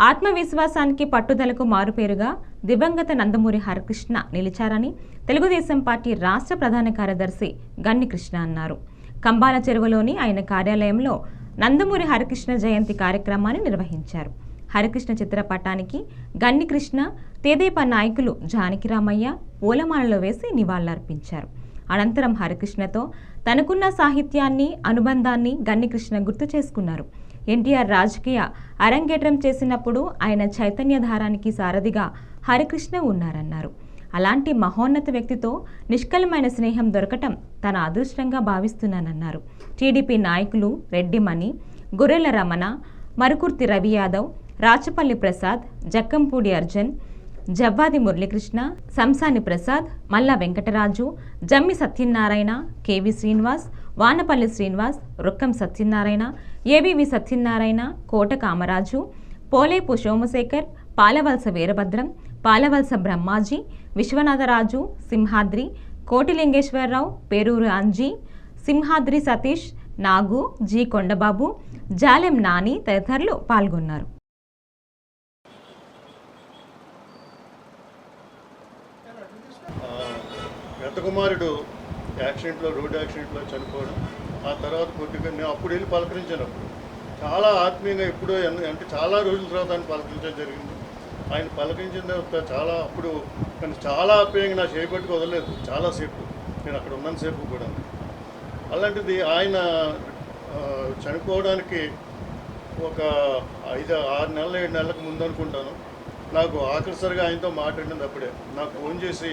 ఆత్మవిశ్వాసానికి పట్టుదలకు మారుపేరుగా దివంగత నందమూరి హరికృష్ణ నిలిచారని తెలుగుదేశం పార్టీ రాష్ట్ర ప్రధాన కార్యదర్శి గన్ని కృష్ణ అన్నారు. కంబాల చెరువులోని ఆయన కార్యాలయంలో నందమూరి హరికృష్ణ జయంతి కార్యక్రమాన్ని నిర్వహించారు. హరికృష్ణ చిత్రపటానికి గన్ని కృష్ణ నాయకులు నాయకులు జానకిరామయ్య పూలమాలలు వేసి నివాళులర్పించారు. అనంతరం హరికృష్ణతో తనకున్న సాహిత్యాన్ని అనుబంధాన్ని గన్నికృష్ణ గుర్తు చేసుకున్నారు. ఎన్టీఆర్ రాజకీయ అరంగేట్రం చేసినప్పుడు ఆయన చైతన్యధారానికి సారథిగా హరికృష్ణ ఉన్నారన్నారు. అలాంటి మహోన్నత వ్యక్తితో నిష్కలమైన స్నేహం దొరకటం తన అదృష్టంగా భావిస్తున్నానన్నారు. టీడీపీ నాయకులు రెడ్డిమణి గొర్రెల రమణ మరుకుర్తి రవి యాదవ్ రాచపల్లి ప్రసాద్ జక్కంపూడి అర్జున్ జవ్వాది Muralikrishna Samsani Prasad Malla Venkataraju Jammi Satyanarayana KV Srinivas Vanapalli Srinivas Rukkam Satyanarayana ABV Satyanarayana Kota Kamaraju Polepu Somasekhar Palavalasa Veerabhadram Palavalasa Brahmaji Viswanatharaju Simhadri Kotilingeswararao Peruru Anji Simhadri Satish Nagu G Kondababu Jalem Nani తదితరులు పాల్గొన్నారు. ఆ, యాక్సిడెంట్లో road యాక్సిడెంట్లో చనిపోవడం ఆ తర్వాత కొద్దిగా నేను అప్పుడు వెళ్ళి పలకరించాను అప్పుడు. చాలా ఆత్మీయంగా ఎప్పుడో అంటే చాలా రోజుల తర్వాత ఆయన పలకరించడం జరిగింది. ఆయన పలకరించిన తర్వాత చాలా అప్పుడు కానీ చాలా ఆప్యాయంగా నా చేపట్టుకు వదలలేదు. చాలాసేపు నేను అక్కడ ఉన్నంతసేపు కూడా. అలాంటిది ఆయన చనిపోవడానికి ఒక ఐదు ఆరు నెలల ఏడు నెలలకు ముందు అనుకుంటాను. నాకు ఆఖరిసరిగా ఆయనతో మాట్లాడినది అప్పుడే నాకు ఫోన్ చేసి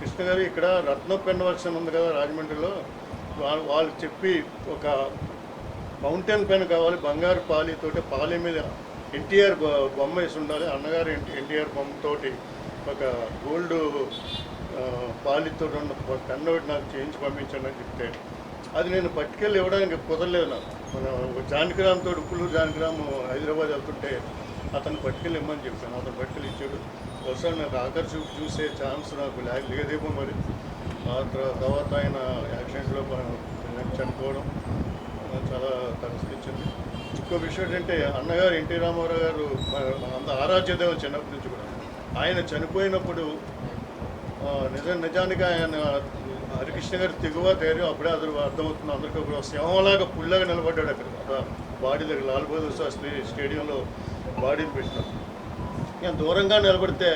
కృష్ణ గారు ఇక్కడ రత్నపెండ వర్షం ఉంది కదా రాజమండ్రిలో. వాళ్ళు వాళ్ళు చెప్పి ఒక మౌంటైన్ పెన్ కావాలి బంగారు పాలితోటి పాలి మీద ఎన్టీఆర్ బొమ్మ వేసి ఉండాలి అన్నగారు ఎన్టీఆర్ బొమ్మతోటి ఒక గోల్డ్ పాలితో ఉన్న పెన్ ఒకటి నాకు చేయించి పంపించండి అని చెప్తే. అది నేను పట్టుకెళ్ళి ఇవ్వడానికి కుదరలేదు నాకు. మన జానకిరామ్ తోటి ఉప్పులూరు జానకిరామ్ హైదరాబాద్ వెళ్తుంటే అతను పట్టుకెళ్ళి ఇమ్మని చెప్పాను. అతను పట్టుకెళ్ళి ఇచ్చాడు. ఒకసారి నాకు ఆఖరి చూపు చూసే ఛాన్స్ నాకు లేదేమో మరి. ఆ తర్వాత ఆయన యాక్సిడెంట్లో చనిపోవడం చాలా తలసిచ్చింది ఇంకో విషయం ఏంటంటే అన్నగారు ఎన్టీ రామారావు గారు అంత ఆరాధ్యదేవ చిన్నప్పటి నుంచి కూడా. ఆయన చనిపోయినప్పుడు నిజ నిజానికి ఆయన హరికృష్ణ గారి తెగువ ధైర్యం అప్పుడే అతను అర్థమవుతుంది. అందరికీ కూడా సింహంలాగా పుల్లగా నిలబడ్డాడు అక్కడ. బాడీ దగ్గర లాల్ బహదూర్ శాస్త్రి స్టేడియంలో బాడీని పెట్టినారు ఇక దూరంగా నిలబడితే